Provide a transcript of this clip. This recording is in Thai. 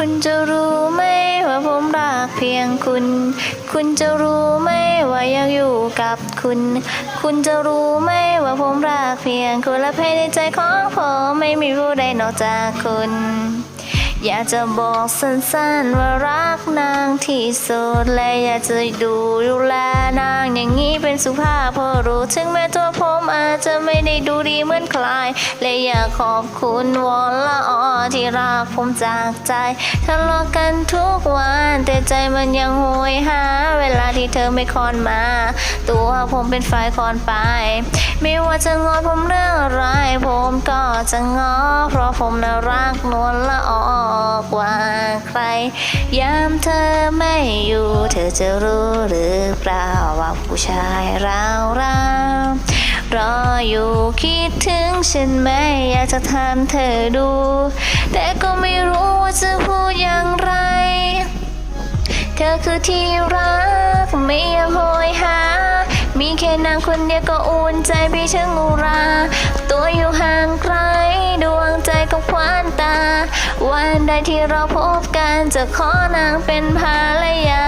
คุณจะรู้ไหมว่าผมรักเพียงคุณ คุณจะรู้ไหมว่าอยากอยู่กับคุณ คุณจะรู้ไหมว่าผมรักเพียงคุณและภายในใจของผมไม่มีผู้ใดนอกจากคุณ อยากจะบอกสั้นๆว่ารักนางที่สุดและอยากจะดูดูแลนางอย่างนี้เป็นสุภาพพอรู้ถึงแม้ตัวผมอาจจะไม่ได้ดูดีเหมือนใครและอยากขอบคุณวอนละออที่รักผมจากใจทะเลาะกันทุกวันแต่ใจมันยังโหยหา เวลาที่เธอไม่คอนมา ตัวผมเป็นฝ่ายคอนไป ไม่ว่าจะงอผมเรื่องอะไรผมก็จะงอเพราะผมน่ารักนวลละอออกว่าใคร ยามเธอไม่อยู่ เธอจะรู้หรือเปล่าว่าผู้ชายเราเรารออยู่คิดถึงฉันไหมอยากจะถามเธอดู แต่ก็ไม่รู้ว่าจะพูดอย่างไร เธอคือที่รักไม่อยากโหยหา มีแค่นางคนเดียวก็อุ่นใจพี่ช่างอุรา งใจก็คว้านตา วันใดที่เราพบกันจะขอนางเป็นภรรยา